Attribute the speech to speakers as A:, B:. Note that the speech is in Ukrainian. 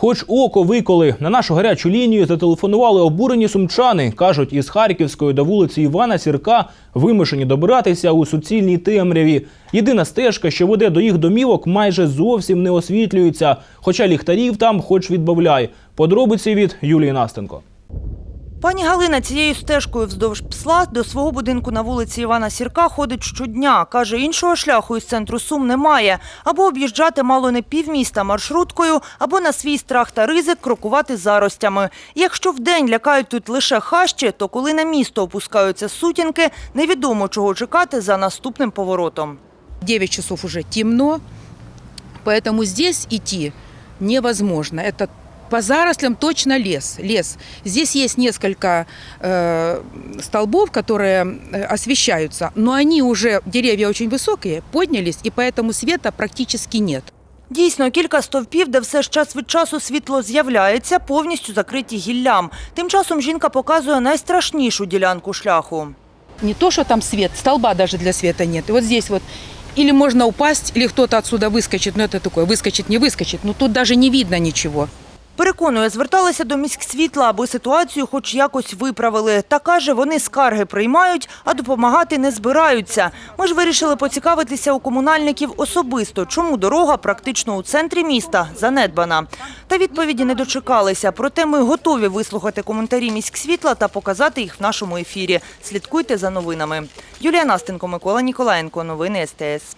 A: Хоч око виколи на нашу гарячу лінію зателефонували обурені сумчани. кажуть, із Харківської до вулиці Івана Сірка вимушені добиратися у суцільній темряві. Єдина стежка, що веде до їх домівок, майже зовсім не освітлюється. Хоча ліхтарів там, хоч відбавляй. Подробиці від Юлії Настенко.
B: Пані Галина цією стежкою вздовж псла до свого будинку на вулиці Івана Сірка ходить щодня. Каже, іншого шляху із центру Сум немає. Або об'їжджати мало не півміста маршруткою, або на свій страх та ризик крокувати заростями. Якщо вдень лякають тут лише хащі, то коли на місто опускаються сутінки, невідомо чого чекати за наступним поворотом.
C: 9 часов уже темно, поэтому здесь идти невозможно. Это по зарослям точно лес. Лес. Здесь есть несколько э, столбов, которые э, освещаются, но они уже, деревья очень высокие, поднялись, и поэтому света практически нет.
B: Дійсно, кілька стовпів, де все ж час від часу світло з'являється, повністю закриті гіллям. Тим часом жінка показує найстрашнішу ділянку шляху.
C: Не то, что там свет, столба даже для света нет. И вот здесь вот или можно упасть, или кто-то отсюда выскочит, ну это такое, выскочит, не выскочит, но тут даже не видно ничего.
B: Переконує, зверталися до міськсвітла, аби ситуацію хоч якось виправили. Та каже, вони скарги приймають, а допомагати не збираються. Ми ж вирішили поцікавитися у комунальників особисто, чому дорога практично у центрі міста занедбана. Та відповіді не дочекалися. Проте ми готові вислухати коментарі міськсвітла та показати їх в нашому ефірі. Слідкуйте за новинами. Юлія Настенко, Микола Ніколаєнко. Новини СТС.